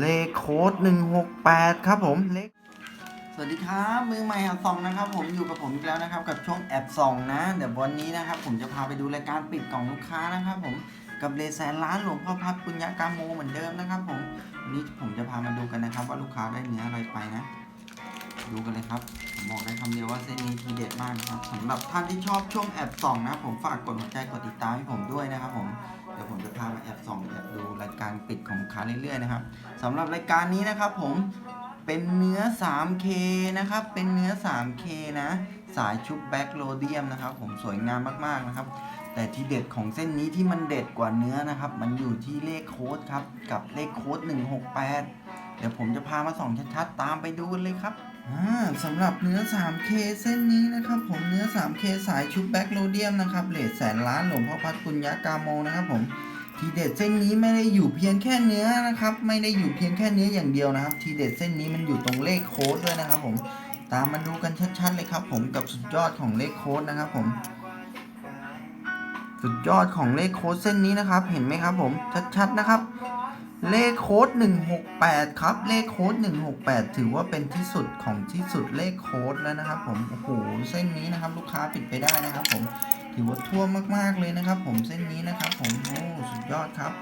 เลขโค้ด168 ครับผมเลขสวัสดีครับมือใหม่หัดส่องนะครับ ผมอยู่กับผมอีกแล้วนะครับ กับช่วงแอบส่องนะ เดี๋ยววันนี้นะครับ ผมจะพาไปดูรายการปิดกล่องลูกค้านะครับ ผมกับเลแสนล้านหลวงพ่อพัดปุญญากามโมเหมือนเดิมนะครับ ผมวันนี้ผมจะพามาดูกันนะครับ ว่าลูกค้าได้เนื้ออะไรไปนะ ดูกันเลยครับผมบอกได้คำเดียวว่าเส้นนี้ทีเด็ดมากนะครับสำหรับท่านที่ชอบช่วงแอบส่องนะ ผมฝากกดหัวใจกดติดตามให้ผมด้วยนะครับ ผมเดี๋ยวผมจะพามาแอบส่องายการปิดของค้าเรื่อยๆนะครับสำหรับรายการนี้นะครับผมเป็นเนื้อ 3K นะครับ เป็นเนื้อ 3K นะ สายชุบแบ็กโลเดียมนะครับ ผมสวยงามมากๆนะครับ แต่ที่เด็ดของเส้นนี้ที่มันเด็ดกว่าเนื้อนะครับ มันอยู่ที่เลขโค้ดครับ กับเลขโค้ด 168 เดี๋ยวผมจะพามาส่องชัดๆ ตามไปดูกันเลยครับสำหรับเนื้อ 3K เส้นนี้นะครับ ผมเนื้อ 3K สายชุบแบ็กโลเดียมนะครับเลทแสนล้านหลวงพ่อพัดปุญญากาโมนะครับผม ทีเด็ดเส้นนี้ไม่ได้อยู่เพียงแค่เนื้อนะครับ ไม่ได้อยู่เพียงแค่เนื้ออย่างเดียวนะครับ ทีเด็ดเส้นนี้มันอยู่ตรงเลขโค้ดด้วยนะครับผมตามมาดูกันชัดๆเลยครับ ผมกับสุดยอดของเลขโค้ดนะครับผม สุดยอดของเลขโค้ดเส้นนี้นะครับ เห็นไหมครับ ผมชัดๆนะครับ เลขโค้ด168 ครับ เลขโค้ด168 ถือว่าเป็นที่สุดของที่สุดเลขโค้ดแล้วนะครับ ผมโอ้โหเส้นนี้นะครับ ลูกค้าปิดไปได้นะครับ ผมถือว่าทั่วมากๆเลยนะครับ ผมเส้นนี้นะครับ ผมโอ้ ยอดครับ